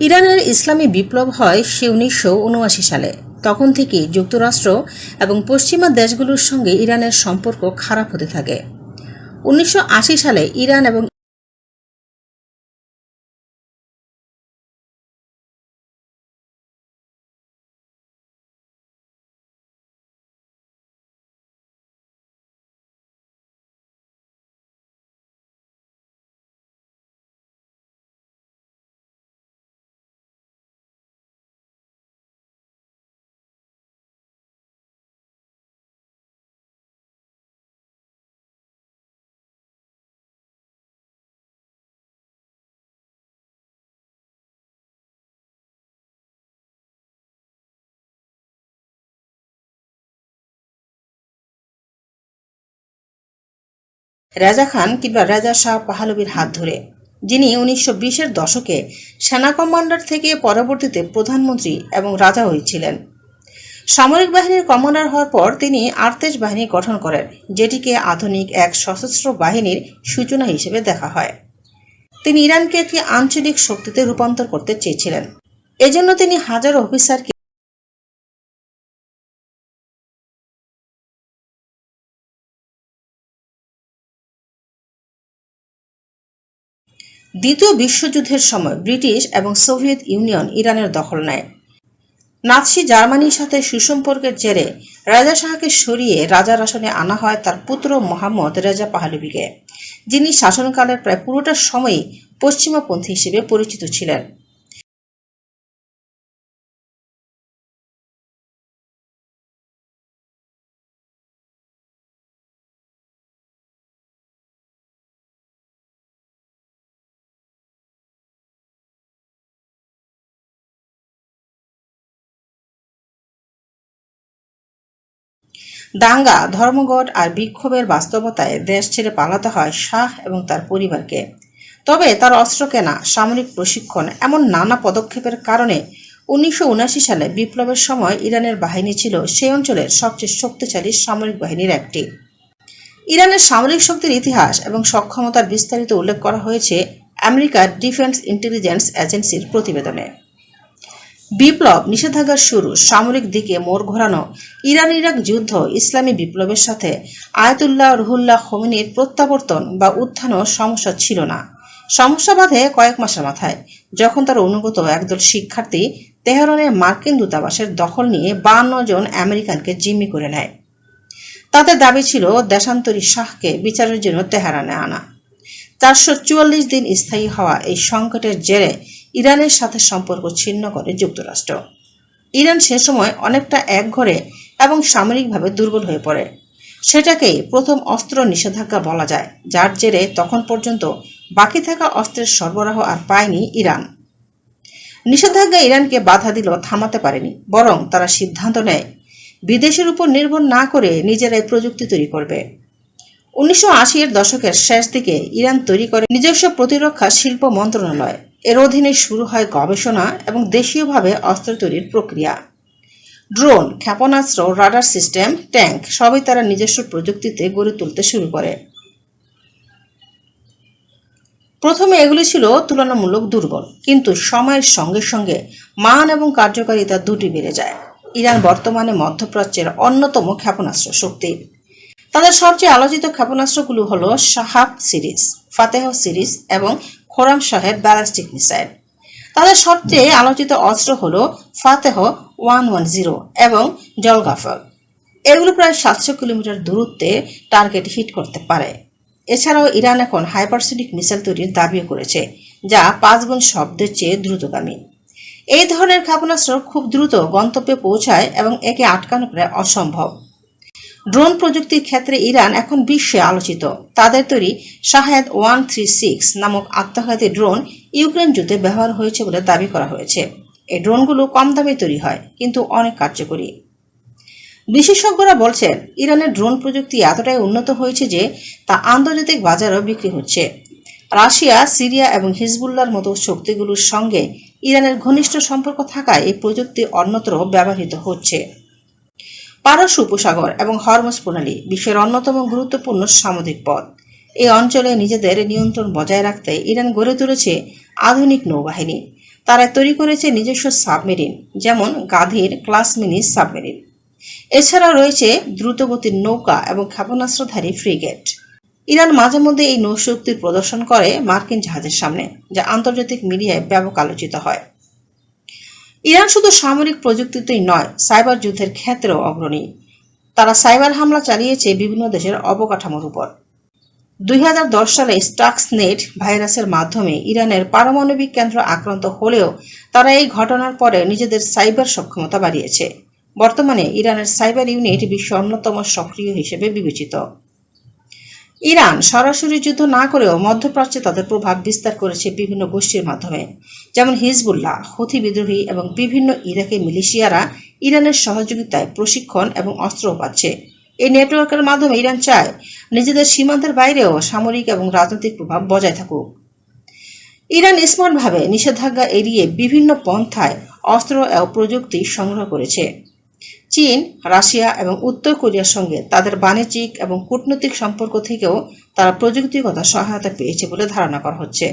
ইরানের ইসলামী বিপ্লব হয় সে উনিশশো উনআশি সালে। তখন থেকে যুক্তরাষ্ট্র এবং পশ্চিমা দেশগুলোর সঙ্গে ইরানের সম্পর্ক খারাপ হতে থাকে। উনিশশো আশি সালে ইরান এবং রাজা খান কিংবা রাজা শাহ পাহালবির হাত ধরে, যিনি উনিশশো বিশের দশকে সেনা কমান্ডার থেকে পরবর্তীতে প্রধানমন্ত্রী এবং রাজা হয়েছিলেন। সামরিক বাহিনীর কমান্ডার হওয়ার পর তিনি আর্তেজ বাহিনী গঠন করেন, যেটিকে আধুনিক এক সশস্ত্র বাহিনীর সূচনা হিসেবে দেখা হয়। তিনি ইরানকে একটি আঞ্চলিক শক্তিতে রূপান্তর করতে চেয়েছিলেন। এজন্য তিনি হাজারো অফিসারকে দ্বিতীয় বিশ্বযুদ্ধের সময় ব্রিটিশ এবং সোভিয়েত ইউনিয়ন ইরানের দখল নেয়। নাৎসি জার্মানির সাথে সুসম্পর্কের জেরে রাজা শাহকে সরিয়ে রাজার আসনে আনা হয় তার পুত্র মোহাম্মদ রেজা পাহালুবিকে যিনি শাসনকালের প্রায় পুরোটা সময়ই পশ্চিমাপন্থী হিসেবে পরিচিত ছিলেন। দাঙ্গা, ধর্মঘট আর বিক্ষোভের বাস্তবতায় দেশ ছেড়ে পালাতে হয় শাহ এবং তার পরিবারকে। তবে তার অস্ত্র কেনা, সামরিক প্রশিক্ষণ এমন নানা পদক্ষেপের কারণে উনিশশো সালে বিপ্লবের সময় ইরানের বাহিনী ছিল সেই অঞ্চলের সবচেয়ে শক্তিশালী সামরিক বাহিনীর একটি। ইরানের সামরিক শক্তির ইতিহাস এবং সক্ষমতার বিস্তারিত উল্লেখ করা হয়েছে আমেরিকার ডিফেন্স ইন্টেলিজেন্স এজেন্সির প্রতিবেদনে। বিপ্লব নিষেধাজ্ঞার শুরু, সামরিক দিকে মোড় ঘোরানো ইরান ইরাক যুদ্ধ, ইসলামী বিপ্লবের সাথে আয়াতুল্লাহ রুহুল্লাহ হোমিনির প্রত্যাবর্তন বা উত্থানও সমস্যা ছিল না। সমস্যা বাধে কয়েক মাসের মাথায়, যখন তার অনুগত একদল শিক্ষার্থী তেহরানের মার্কিন দূতাবাসের দখল নিয়ে বান্ন জন আমেরিকানকে জিম্মি করে নেয়। তাদের দাবি ছিল দেশান্তরী শাহকে বিচারের জন্য তেহরানে আনা। চারশো চুয়াল্লিশ দিন স্থায়ী হওয়া এই সংকটের জেরে ইরানের সাথে সম্পর্ক ছিন্ন করে যুক্তরাষ্ট্র। ইরান সে সময় অনেকটা একঘরে এবং সামরিকভাবে দুর্বল হয়ে পড়ে। সেটাকেই প্রথম অস্ত্র নিষেধাজ্ঞা বলা যায়, যার জেরে তখন পর্যন্ত বাকি থাকা অস্ত্রের সরবরাহ আর পায়নি ইরান। নিষেধাজ্ঞা ইরানকে বাধা দিল থামাতে পারেনি, বরং তারা সিদ্ধান্ত নেয়, বিদেশের উপর নির্ভর না করে নিজেরাই প্রযুক্তি তৈরি করবে। উনিশশো এর দশকের শেষ দিকে ইরান তৈরি করে নিজস্ব প্রতিরক্ষা শিল্প মন্ত্রণালয়। এর অধীনে শুরু হয় গবেষণা এবং দেশীয়ভাবে অস্ত্র তৈরির প্রক্রিয়া। ড্রোন, ক্ষেপণাস্ত্র, রাডার সিস্টেম, ট্যাঙ্ক সবই তারা নিজস্ব প্রযুক্তিতে গড়ে তুলতে শুরু করে। প্রথমে এগুলি ছিল তুলনামূলক দুর্বল, কিন্তু সময়ের সঙ্গে সঙ্গে মান এবং কার্যকারিতা দুটি বেড়ে যায়। ইরান বর্তমানে মধ্যপ্রাচ্যের অন্যতম ক্ষেপণাস্ত্র শক্তি। তাদের সবচেয়ে আলোচিত ক্ষেপণাস্ত্রগুলো হল শাহাব সিরিজ, ফাতেহ সিরিজ এবং খোরাম শাহের ব্যালিস্টিক মিসাইল। তাদের সবচেয়ে আলোচিত অস্ত্র হল ফাতেহ ওয়ান ওয়ান জিরো এবং জলগাফল এগুলো প্রায় সাতশো কিলোমিটার দূরত্বে টার্গেট হিট করতে পারে। এছাড়াও ইরান এখন হাইপারসোনিক মিসাইল তৈরির দাবিও করেছে, যা পাঁচ গুণ শব্দের চেয়ে দ্রুতগামী। এই ধরনের ক্ষেপণাস্ত্র খুব দ্রুত গন্তব্যে পৌঁছায় এবং একে আটকানো প্রায় অসম্ভব। ড্রোন প্রযুক্তির ক্ষেত্রে ইরান এখন বিশ্বে আলোচিত। তাদের তৈরি শাহেদ ওয়ান থ্রি সিক্স নামক আত্মঘাতী ড্রোন ইউক্রেন যুদ্ধে ব্যবহার হয়েছে বলে দাবি করা হয়েছে। এই ড্রোনগুলো কম দামে তৈরি হয়, কিন্তু অনেক কার্যকরী। বিশেষজ্ঞরা বলছেন, ইরানের ড্রোন প্রযুক্তি এতটাই উন্নত হয়েছে যে তা আন্তর্জাতিক বাজারেও বিক্রি হচ্ছে। রাশিয়া, সিরিয়া এবং হিজবুল্লার মতো শক্তিগুলোর সঙ্গে ইরানের ঘনিষ্ঠ সম্পর্ক থাকায় এই প্রযুক্তি অন্যত্র ব্যবহৃত হচ্ছে। পারস্য উপসাগর এবং হরমস প্রণালী বিশ্বের অন্যতম গুরুত্বপূর্ণ সামুদ্রিক পথ। এই অঞ্চলে নিজেদের নিয়ন্ত্রণ বজায় রাখতে ইরান গড়ে তুলেছে আধুনিক নৌবাহিনী। তারা তৈরি করেছে নিজস্ব সাবমেরিন, যেমন গাধীর ক্লাস মিনি সাবমেরিন। এছাড়া রয়েছে দ্রুতগতির নৌকা এবং ক্ষেপণাস্ত্রধারী ফ্রিগেট। ইরান মাঝে মধ্যে এই নৌশক্তির প্রদর্শন করে মার্কিন জাহাজের সামনে, যা আন্তর্জাতিক মিডিয়ায় ব্যাপক আলোচিত হয়। ইরান শুধু সামরিক প্রযুক্তিতেই নয়, সাইবার যুদ্ধের ক্ষেত্রেও অগ্রণী। তারা সাইবার হামলা চালিয়েছে বিভিন্ন দেশের অবকাঠামোর উপর। দুই হাজার দশ সালে স্টাক্সনেট ভাইরাসের মাধ্যমে ইরানের পারমাণবিক কেন্দ্র আক্রান্ত হলেও তারা এই ঘটনার পরে নিজেদের সাইবার সক্ষমতা বাড়িয়েছে। বর্তমানে ইরানের সাইবার ইউনিট বিশ্বের অন্যতম সক্রিয় হিসেবে বিবেচিত। ইরান সরাসরি যুদ্ধ না করেও মধ্যপ্রাচ্যে তাদের প্রভাব বিস্তার করেছে বিভিন্ন গোষ্ঠীর মাধ্যমে, যেমন হিজবুল্লাহ, হুথি বিদ্রোহী এবং বিভিন্ন ইরাকি মিলিশিয়ারা ইরানের সহযোগিতায় প্রশিক্ষণ এবং অস্ত্রও পাচ্ছে। এই নেটওয়ার্কের মাধ্যমে ইরান চায় নিজেদের সীমান্তের বাইরেও সামরিক এবং রাজনৈতিক প্রভাব বজায় থাকুক। ইরান স্মার্টভাবে নিষেধাজ্ঞা এড়িয়ে বিভিন্ন পন্থায় অস্ত্র ও প্রযুক্তি সংগ্রহ করেছে। চীন, রাশিয়া এবং উত্তর কোরিয়ার সঙ্গে তাদের বাণিজ্যিক এবং কূটনৈতিক সম্পর্ক থেকেও তারা প্রযুক্তিগত সহায়তা পেয়েছে বলে ধারণা করা হচ্ছে।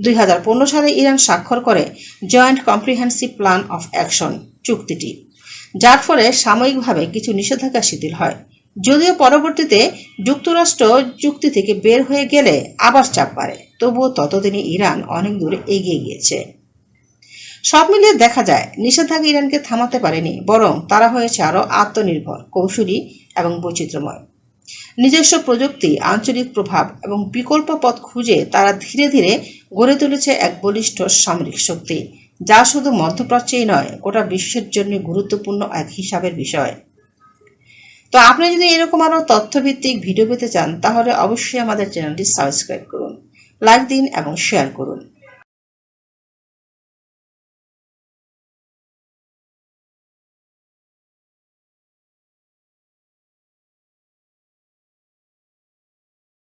দুই হাজার পনেরো সালে ইরান স্বাক্ষর করে joint comprehensive plan of action চুক্তিটি, যার ফলে সাময়িকভাবে কিছু নিষেধাজ্ঞা শিথিল হয়। যদিও পরবর্তীতে যুক্তরাষ্ট্র চুক্তি থেকে বের হয়ে গেলে আবার চাপ বাড়ে, তবুও ততদিনে ইরান অনেক দূরে এগিয়ে গিয়েছে। সব মিলিয়ে দেখা যায়, নিষেধাজ্ঞা ইরানকে থামাতে পারেনি, বরং তারা হয়েছে আরও আত্মনির্ভর, কৌশলী এবং বৈচিত্র্যময়। নিজস্ব প্রযুক্তি, আঞ্চলিক প্রভাব এবং বিকল্প পথ খুঁজে তারা ধীরে ধীরে গড়ে তুলেছে এক বলিষ্ঠ সামরিক শক্তি, যা শুধু মধ্যপ্রাচ্যেই নয়, গোটা বিশ্বের জন্য গুরুত্বপূর্ণ এক হিসাবের বিষয়। তো আপনি যদি এরকম আরও তথ্যভিত্তিক ভিডিও পেতে চান, তাহলে অবশ্যই আমাদের চ্যানেলটি সাবস্ক্রাইব করুন, লাইক দিন এবং শেয়ার করুন।